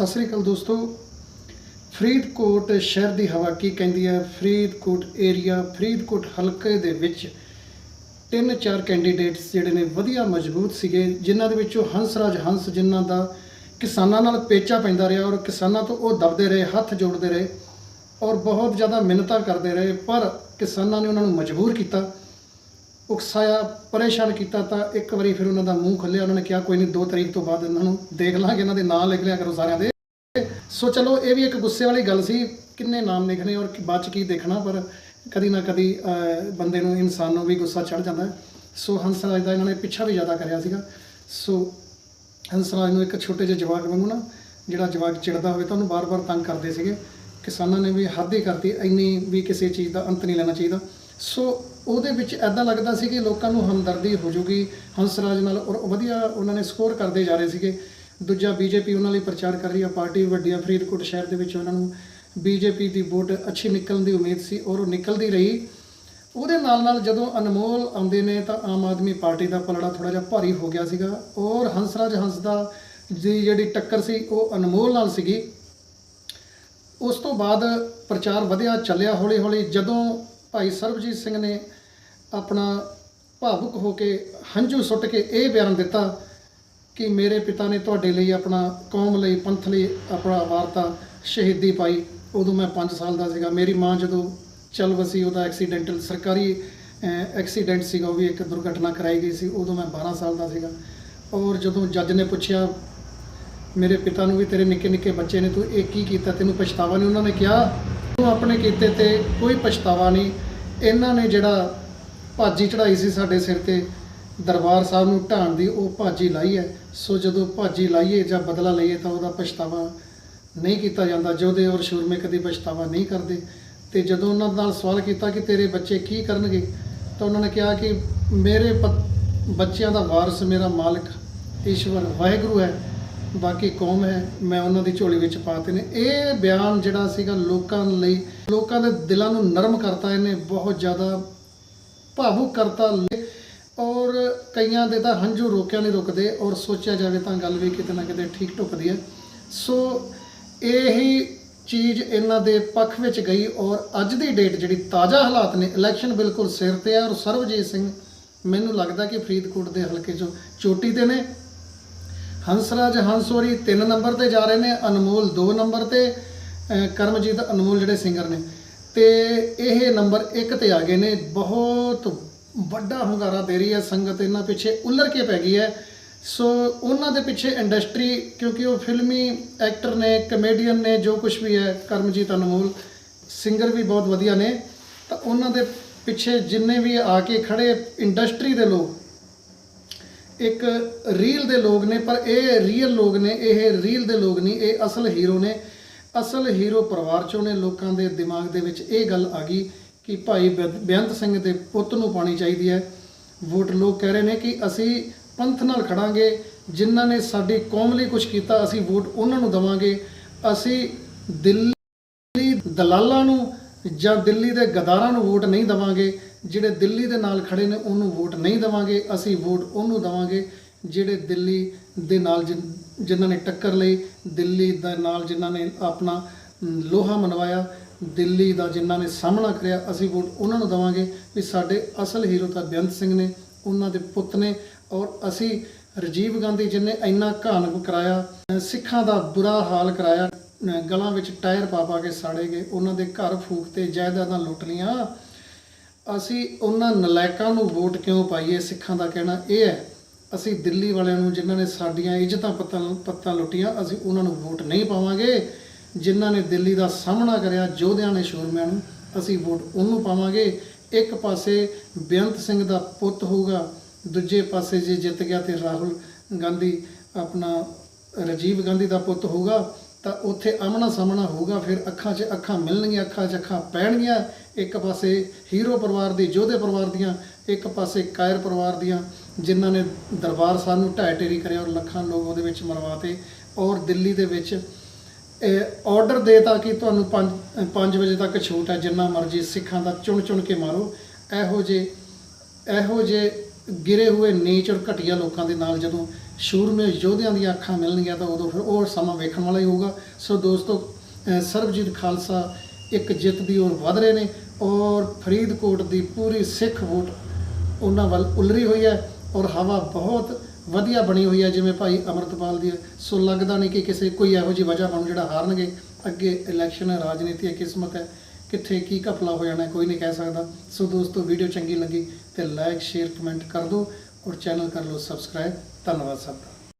ਸਤਿ ਸ੍ਰੀ ਅਕਾਲ ਦੋਸਤੋ। ਫਰੀਦਕੋਟ ਸ਼ਹਿਰ ਦੀ ਹਵਾ ਕੀ ਕਹਿੰਦੀ ਹੈ? ਫਰੀਦਕੋਟ ਏਰੀਆ ਫਰੀਦਕੋਟ ਹਲਕੇ ਦੇ ਵਿੱਚ ਤਿੰਨ ਚਾਰ ਕੈਂਡੀਡੇਟਸ ਜਿਹੜੇ ਨੇ ਵਧੀਆ ਮਜ਼ਬੂਤ ਸੀਗੇ, ਜਿਨ੍ਹਾਂ ਦੇ ਵਿੱਚੋਂ ਹੰਸਰਾਜ ਹੰਸ, ਜਿਨ੍ਹਾਂ ਦਾ ਕਿਸਾਨਾਂ ਨਾਲ ਪੇਚਾ ਪੈਂਦਾ ਰਿਹਾ ਔਰ ਕਿਸਾਨਾਂ ਤੋਂ ਉਹ ਦਬਦੇ ਰਹੇ, ਹੱਥ ਜੋੜਦੇ ਰਹੇ ਔਰ ਬਹੁਤ ਜ਼ਿਆਦਾ ਮਿਹਨਤਾਂ ਕਰਦੇ ਰਹੇ, ਪਰ ਕਿਸਾਨਾਂ ਨੇ ਉਹਨਾਂ ਨੂੰ ਮਜਬੂਰ ਕੀਤਾ, ਉਕਸਾਇਆ, ਪਰੇਸ਼ਾਨ ਕੀਤਾ ਤਾਂ ਇੱਕ ਵਾਰੀ ਫਿਰ ਉਹਨਾਂ ਦਾ ਮੂੰਹ ਖੁੱਲਿਆ ਉਹਨਾਂ ਨੇ ਕਿਹਾ, ਕੋਈ ਨਹੀਂ 2 ਤਰੀਕ ਤੋਂ ਬਾਅਦ ਇਹਨਾਂ ਨੂੰ ਦੇਖ ਲਾਂਗੇ, ਇਹਨਾਂ ਦੇ ਨਾਂ ਲਿਖ ਲਿਆ ਕਰੋ ਸਾਰਿਆਂ ਦੇ। ਸੋ ਚਲੋ, ਇਹ ਵੀ ਇੱਕ ਗੁੱਸੇ ਵਾਲੀ ਗੱਲ ਸੀ, ਕਿੰਨੇ ਨਾਮ ਲਿਖਣੇ ਔਰ ਬਾਅਦ ਚ ਕੀ ਦੇਖਣਾ, ਪਰ ਕਦੀ ਨਾ ਕਦੀ ਬੰਦੇ ਨੂੰ, ਇਨਸਾਨ ਨੂੰ ਵੀ ਗੁੱਸਾ ਚੜ ਜਾਂਦਾ ਹੈ। ਸੋ ਹੰਸਰਾਜ ਦਾ ਇਹਨਾਂ ਨੇ ਪਿੱਛਾ ਵੀ ਜ਼ਿਆਦਾ ਕਰਿਆ ਸੀਗਾ। ਸੋ ਹੰਸਰਾਜ ਨੂੰ ਇੱਕ ਛੋਟੇ ਜਿਹੇ ਜਵਾਕ ਵਾਂਗੂ ਨਾ, ਜਿਹੜਾ ਜਵਾਕ ਚਿੜਦਾ ਹੋਵੇ ਤਾਂ ਉਹਨੂੰ ਬਾਰ-ਬਾਰ ਤੰਗ ਕਰਦੇ ਸੀਗੇ। ਕਿਸਾਨਾਂ ਨੇ ਵੀ ਹੱਦ ਹੀ ਕਰਤੀ, ਇੰਨੀ ਵੀ ਕਿਸੇ ਚੀਜ਼ ਦਾ ਅੰਤ ਨਹੀਂ ਲੈਣਾ ਚਾਹੀਦਾ। ਸੋ ਉਹਦੇ ਵਿੱਚ ਐਦਾਂ ਲੱਗਦਾ ਸੀ ਕਿ ਲੋਕਾਂ ਨੂੰ ਹਮਦਰਦੀ ਹੋ ਜੂਗੀ ਹੰਸਰਾਜ ਨਾਲ, ਔਰ ਵਧੀਆ ਉਹਨਾਂ ਨੇ ਸਕੋਰ ਕਰਦੇ ਜਾ ਰਹੇ ਸੀਗੇ। ਦੂਜਾ ਬੀਜੇਪੀ ਉਹਨਾਂ ਲਈ ਪ੍ਰਚਾਰ ਕਰ ਰਹੀ ਆ ਪਾਰਟੀ ਵੱਡੀ ਆ, ਫਰੀਦਕੋਟ ਸ਼ਹਿਰ ਦੇ ਵਿੱਚ ਉਹਨਾਂ ਨੂੰ ਬੀਜੇਪੀ ਦੀ ਵੋਟ ਅੱਛੀ ਨਿਕਲਣ ਦੀ ਉਮੀਦ ਸੀ ਔਰ ਉਹ ਨਿਕਲਦੀ ਰਹੀ। ਉਹਦੇ ਨਾਲ ਨਾਲ ਜਦੋਂ ਅਨਮੋਲ ਆਉਂਦੇ ਨੇ ਤਾਂ ਆਮ ਆਦਮੀ ਪਾਰਟੀ ਦਾ ਪਲੜਾ ਥੋੜਾ ਜਿਹਾ ਭਾਰੀ ਹੋ ਗਿਆ ਸੀਗਾ ਔਰ ਹੰਸਰਾਜ ਹੰਸ ਦਾ ਦੀ ਜਿਹੜੀ ਟੱਕਰ ਸੀ ਉਹ ਅਨਮੋਲ ਨਾਲ ਸੀਗੀ। ਉਸ ਤੋਂ ਬਾਅਦ ਪ੍ਰਚਾਰ ਵਧਿਆ, ਚੱਲਿਆ ਹੌਲੀ ਹੌਲੀ ਜਦੋਂ ਭਾਈ ਸਰਬਜੀਤ ਸਿੰਘ ਨੇ ਆਪਣਾ ਭਾਵੁਕ ਹੋ ਕੇ ਹੰਝੂ ਸੁੱਟ ਕੇ ਇਹ ਬਿਆਨ ਦਿੱਤਾ ਕਿ ਮੇਰੇ ਪਿਤਾ ਨੇ ਤੁਹਾਡੇ ਲਈ ਆਪਣਾ ਕੌਮ ਲਈ, ਪੰਥ ਲਈ ਆਪਣਾ ਵਾਰਤਾ ਸ਼ਹੀਦੀ ਪਾਈ। ਉਦੋਂ ਮੈਂ 5 ਸਾਲ ਦਾ ਸੀਗਾ। ਮੇਰੀ ਮਾਂ ਜਦੋਂ ਚਲ ਵਸੀ, ਉਹਦਾ ਐਕਸੀਡੈਂਟਲ ਸਰਕਾਰੀ ਐਕਸੀਡੈਂਟ ਸੀਗਾ, ਉਹ ਵੀ ਇੱਕ ਦੁਰਘਟਨਾ ਕਰਾਈ ਗਈ ਸੀ। ਉਦੋਂ ਮੈਂ 12 ਸਾਲ ਦਾ ਸੀਗਾ। ਔਰ ਜਦੋਂ ਜੱਜ ਨੇ ਪੁੱਛਿਆ, ਮੇਰੇ ਪਿਤਾ ਨੂੰ ਵੀ ਤੇਰੇ ਨਿੱਕੇ ਨਿੱਕੇ ਬੱਚੇ ਨੇ, ਤੂੰ ਇਹ ਕੀ ਕੀਤਾ? ਤੈਨੂੰ ਪਛਤਾਵਾ ਨਹੀਂ? ਉਹਨਾਂ ਨੇ ਕਿਹਾ, ਤੂੰ ਆਪਣੇ ਕੀਤੇ ਤੇ ਕੋਈ ਪਛਤਾਵਾ ਨਹੀਂ। ਇਹਨਾਂ ਨੇ ਜਿਹੜਾ ਭਾਜੀ ਚੜਾਈ ਸੀ ਸਾਡੇ ਸਿਰ ਤੇ ਦਰਬਾਰ ਸਾਹਿਬ ਨੂੰ ਢਾਣ ਦੀ ਉਹ ਭਾਜੀ ਲਾਈ ਹੈ। ਸੋ ਜਦੋਂ ਭਾਜੀ ਲਾਈਏ ਜਾਂ ਬਦਲਾ ਲਈਏ ਤਾਂ ਉਹਦਾ ਪਛਤਾਵਾ ਨਹੀਂ ਕੀਤਾ ਜਾਂਦਾ। ਜੋਧੇ ਔਰ ਸ਼ੂਰਮੇ ਕਦੀ ਪਛਤਾਵਾ ਨਹੀਂ ਕਰਦੇ। ਤੇ ਜਦੋਂ ਉਹਨਾਂ ਨਾਲ ਸਵਾਲ ਕੀਤਾ ਕਿ ਤੇਰੇ ਬੱਚੇ ਕੀ ਕਰਨਗੇ, ਤਾਂ ਉਹਨਾਂ ਨੇ ਕਿਹਾ ਕਿ ਮੇਰੇ ਪ- ਬੱਚਿਆਂ ਦਾ ਵਾਰਸ ਮੇਰਾ ਮਾਲਕ ਈਸ਼ਵਰ ਵਾਹਿਗੁਰੂ ਹੈ, ਬਾਕੀ ਕੌਮ ਹੈ, ਮੈਂ ਉਹਨਾਂ ਦੀ ਝੋਲੀ ਵਿੱਚ ਪਾਤੇ ਨੇ। ਇਹ ਬਿਆਨ ਜਿਹੜਾ ਸੀਗਾ ਲੋਕਾਂ ਲਈ, ਲੋਕਾਂ ਦੇ ਦਿਲਾਂ ਨੂੰ ਨਰਮ ਕਰਤਾ। ਇਹਨੇ ਬਹੁਤ ਜ਼ਿਆਦਾ ਭਾਵੁਕ ਕਰਤਾ। ਔਰ ਕਈਆਂ ਦੇ ਤਾਂ ਹੰਝੂ ਰੋਕਿਆ ਨਹੀਂ ਰੁਕਦੇ ਔਰ ਸੋਚਿਆ ਜਾਵੇ ਤਾਂ ਗੱਲ ਵੀ ਕਿਤੇ ਨਾ ਕਿਤੇ ਠੀਕ ਢੁਕਦੀ ਹੈ। ਸੋ ਇਹੀ ਚੀਜ਼ ਇਹਨਾਂ ਦੇ ਪੱਖ ਵਿੱਚ ਗਈ ਔਰ ਅੱਜ ਦੀ ਡੇਟ ਜਿਹੜੀ ਤਾਜ਼ਾ ਹਾਲਾਤ ਨੇ, ਇਲੈਕਸ਼ਨ ਬਿਲਕੁਲ ਸਿਰ ਤੇ ਹੈ ਔਰ ਸਰਬਜੀਤ ਸਿੰਘ ਮੈਨੂੰ ਲੱਗਦਾ ਕਿ ਫਰੀਦਕੋਟ ਦੇ ਹਲਕੇ 'ਚੋਂ ਚੋਟੀ ਤੇ ਨੇ। ਹੰਸਰਾਜ ਹੰਸੋਰੀ 3 ਨੰਬਰ ਤੇ ਜਾ ਰਹੇ ਨੇ, ਅਨਮੋਲ 2 ਨੰਬਰ ਤੇ ਕਰਮਜੀਤ ਅਨਮੋਲ ਜਿਹੜੇ ਸਿੰਗਰ ਨੇ। ਤੇ ਇਹ ਨੰਬਰ 1 ਤੇ ਆ ਗਏ ਨੇ, ਬਹੁਤ ਵੱਡਾ ਹੁੰਗਾਰਾ ਦੇ ਰਹੀ ਹੈ, ਸੰਗਤ ਇਹਨਾਂ ਪਿੱਛੇ ਉਲਰ ਕੇ ਪੈ ਗਈ ਹੈ। ਸੋ ਉਹਨਾਂ ਦੇ ਪਿੱਛੇ ਇੰਡਸਟਰੀ, ਕਿਉਂਕਿ ਉਹ ਫਿਲਮੀ ਐਕਟਰ ਨੇ, ਕਮੇਡੀਅਨ ਨੇ, ਜੋ ਕੁਝ ਵੀ ਹੈ, ਕਰਮਜੀਤ ਅਨਮੋਲ, ਸਿੰਗਰ ਵੀ ਬਹੁਤ ਵਧੀਆ ਨੇ। ਤਾਂ ਉਹਨਾਂ ਦੇ ਪਿੱਛੇ ਜਿੰਨੇ ਵੀ ਆ ਕੇ ਖੜੇ ਇੰਡਸਟਰੀ ਦੇ ਲੋਕ, ਇੱਕ ਰੀਲ ਦੇ ਲੋਕ ਨੇ, ਪਰ ਇਹ ਰੀਅਲ ਲੋਕ ਨੇ, ਇਹ ਰੀਲ ਦੇ ਲੋਕ ਨਹੀਂ, ਇਹ ਅਸਲ ਹੀਰੋ ਨੇ। ਅਸਲ ਹੀਰੋ ਪਰਿਵਾਰ ਚੋਂ ਨੇ, ਲੋਕਾਂ ਦੇ ਦਿਮਾਗ ਦੇ ਵਿੱਚ ਇਹ ਗੱਲ ਆ ਗਈ ਕਿ ਭਾਈ ਬੇ- ਬੇਅੰਤ ਸਿੰਘ ਦੇ ਪੁੱਤ ਨੂੰ ਪਾਣੀ ਚਾਹੀਦੀ ਹੈ। ਵੋਟ ਲੋਕ ਕਹਿ ਰਹੇ ਨੇ ਕਿ ਅਸੀਂ ਪੰਥ ਨਾਲ ਖੜਾਂਗੇ। ਜਿਨ੍ਹਾਂ ਨੇ ਸਾਡੀ ਕੌਮ ਲਈ ਕੁਝ ਕੀਤਾ, ਅਸੀਂ ਵੋਟ ਉਹਨਾਂ ਨੂੰ ਦਵਾਂਗੇ। ਅਸੀਂ ਦਿੱਲੀ ਦਲਾਲਾਂ ਨੂੰ ਜਾਂ ਦਿੱਲੀ ਦੇ ਗਦਾਰਾਂ ਨੂੰ ਵੋਟ ਨਹੀਂ ਦਵਾਂਗੇ। ਜਿਹੜੇ ਦਿੱਲੀ ਦੇ ਨਾਲ ਖੜੇ ਨੇ, ਉਹਨੂੰ ਵੋਟ ਨਹੀਂ ਦਵਾਂਗੇ। ਅਸੀਂ ਵੋਟ ਉਹਨੂੰ ਦਵਾਂਗੇ ਜਿਹੜੇ ਦਿੱਲੀ ਦੇ ਨਾਲ ਜਿਨ- ਜਿਨ੍ਹਾਂ ਨੇ ਟੱਕਰ ਲਈ, ਦਿੱਲੀ ਦੇ ਨਾਲ ਜਿਨ੍ਹਾਂ ਨੇ ਆਪਣਾ ਲੋਹਾ ਮਨਵਾਇਆ। ਦਿੱਲੀ ਦਾ ਜਿਨ੍ਹਾਂ ਨੇ ਸਾਹਮਣਾ ਕਰਿਆ, ਅਸੀਂ ਵੋਟ ਉਹਨਾਂ ਨੂੰ ਦਵਾਂਗੇ ਵੀ ਸਾਡੇ ਅਸਲ ਹੀਰੋ ਤਾਂ ਬੇਅੰਤ ਸਿੰਘ ਨੇ, ਉਹਨਾਂ ਦੇ ਪੁੱਤ ਨੇ ਔਰ ਅਸੀਂ ਰਾਜੀਵ ਗਾਂਧੀ ਜਿਹਨੇ ਇੰਨਾ ਘਾਣ ਕਰਾਇਆ ਸਿੱਖਾਂ ਦਾ ਬੁਰਾ ਹਾਲ ਕਰਾਇਆ ਗਲਾਂ ਵਿੱਚ ਟਾਇਰ ਪਾ ਪਾ ਕੇ ਸਾੜੇ ਗਏ, ਉਹਨਾਂ ਦੇ ਘਰ ਫੂਕ ਤੇ ਜਾਇਦਾਦਾਂ ਲੁੱਟ ਲੀਆਂ ਅਸੀਂ ਉਹਨਾਂ ਨਲਾਇਕਾਂ ਨੂੰ ਵੋਟ ਕਿਉਂ ਪਾਈਏ, ਸਿੱਖਾਂ ਦਾ ਕਹਿਣਾ ਇਹ ਹੈ, ਅਸੀਂ ਦਿੱਲੀ ਵਾਲਿਆਂ ਨੂੰ ਜਿਨ੍ਹਾਂ ਨੇ ਸਾਡੀਆਂ ਇੱਜ਼ਤਾਂ ਪੱਤਾਂ ਪੱਤਾਂ ਲੁੱਟੀਆਂ, ਅਸੀਂ ਉਹਨਾਂ ਨੂੰ ਵੋਟ ਨਹੀਂ ਪਾਵਾਂਗੇ। ਜਿਨ੍ਹਾਂ ਨੇ ਦਿੱਲੀ ਦਾ ਸਾਹਮਣਾ ਕਰਿਆ, ਯੋਧਿਆਂ ਨੇ ਸ਼ੂਰਮਿਆਂ ਨੂੰ, ਅਸੀਂ ਵੋਟ ਉਹਨੂੰ ਪਾਵਾਂਗੇ। ਇੱਕ ਪਾਸੇ ਬੇਅੰਤ ਸਿੰਘ ਦਾ ਪੁੱਤ ਹੋਊਗਾ, ਦੂਜੇ ਪਾਸੇ ਜੇ ਜਿੱਤ ਗਿਆ ਤੇ ਰਾਹੁਲ ਗਾਂਧੀ, ਆਪਣਾ ਰਾਜੀਵ ਗਾਂਧੀ ਦਾ ਪੁੱਤ ਹੋਊਗਾ, ਤਾਂ ਉੱਥੇ ਆਮਣਾ ਸਾਹਮਣਾ ਹੋਊਗਾ, ਫਿਰ ਅੱਖਾਂ 'ਚ ਅੱਖਾਂ ਮਿਲਣਗੀਆਂ, ਅੱਖਾਂ 'ਚ ਅੱਖਾਂ ਪੈਣਗੀਆਂ। ਇੱਕ ਪਾਸੇ ਹੀਰੋ ਪਰਿਵਾਰ ਦੀ, ਯੋਧੇ ਪਰਿਵਾਰ ਦੀਆਂ, ਇੱਕ ਪਾਸੇ ਕਾਇਰ ਪਰਿਵਾਰ ਦੀਆਂ, ਜਿਨ੍ਹਾਂ ਨੇ ਦਰਬਾਰ ਸਾਹਿਬ ਨੂੰ ਢਾਹ ਢੇਰੀ ਕਰਿਆ ਔਰ ਲੱਖਾਂ ਲੋਕ ਉਹਦੇ ਵਿੱਚ ਮਰਵਾਤੇ। ਔਰ ਦਿੱਲੀ ਦੇ ਵਿੱਚ ਆਰਡਰ ਦੇਤਾ ਕਿ ਤੁਹਾਨੂੰ 5 5 ਵਜੇ ਤੱਕ ਛੂਟ ਹੈ, ਜਿੰਨਾ ਮਰਜ਼ੀ ਸਿੱਖਾਂ ਦਾ ਚੁਣ ਚੁਣ ਕੇ ਮਾਰੋ। ਇਹੋ ਜੇ ਇਹੋ ਜੇ ਗਿਰੇ ਹੋਏ ਨੀਚ ਔਰ ਘਟੀਆ ਲੋਕਾਂ ਦੇ ਨਾਲ ਜਦੋਂ ਸ਼ੂਰਮੇ ਯੋਧਿਆਂ ਦੀਆਂ ਅੱਖਾਂ ਮਿਲਣਗੀਆਂ, ਤਾਂ ਉਦੋਂ ਫਿਰ ਉਹ ਸਮਾਂ ਵੇਖਣ ਵਾਲਾ ਹੀ ਹੋਊਗਾ। ਸੋ ਦੋਸਤੋ ਸਰਬਜੀਤ ਖਾਲਸਾ ਇੱਕ ਜਿੱਤ ਦੀ ਔਰ ਵਧ ਰਹੇ ਨੇ ਔਰ ਫਰੀਦਕੋਟ ਦੀ ਪੂਰੀ ਸਿੱਖ ਵੋਟ ਉਹਨਾਂ ਵੱਲ ਉਲਰੀ ਹੋਈ ਹੈ ਔਰ ਹਵਾ ਬਹੁਤ ਵਧੀਆ ਬਣੀ ਹੋਈ ਹੈ ਜਿਵੇਂ ਭਾਈ ਅਮਰਤਪਾਲ ਦੀ ਹੈ। ਸੋ ਲੱਗਦਾ ਨਹੀਂ ਕਿ ਕਿਸੇ ਕੋਈ ਇਹੋ ਜਿਹੀ ਵਜ੍ਹਾ ਬਣੂ ਜਿਹੜਾ ਹਾਰਨਗੇ। ਅੱਗੇ ਇਲੈਕਸ਼ਨ ਹੈ ਰਾਜਨੀਤੀ ਹੈ ਕਿਸਮਤ ਹੈ ਕਿੱਥੇ ਕੀ ਘਪਲਾ ਹੋ ਜਾਣਾ ਹੈ, ਕੋਈ ਨਹੀਂ ਕਹਿ ਸਕਦਾ। ਸੋ ਦੋਸਤੋ ਵੀਡੀਓ ਚੰਗੀ ਲੱਗੀ ਤੇ ਲਾਈਕ ਸ਼ੇਅਰ ਕਮੈਂਟ ਕਰ ਦਿਓ ਔਰ ਚੈਨਲ ਕਰ ਲਓ ਸਬਸਕ੍ਰਾਈਬ ਧੰਨਵਾਦ ਸਭ ਦਾ।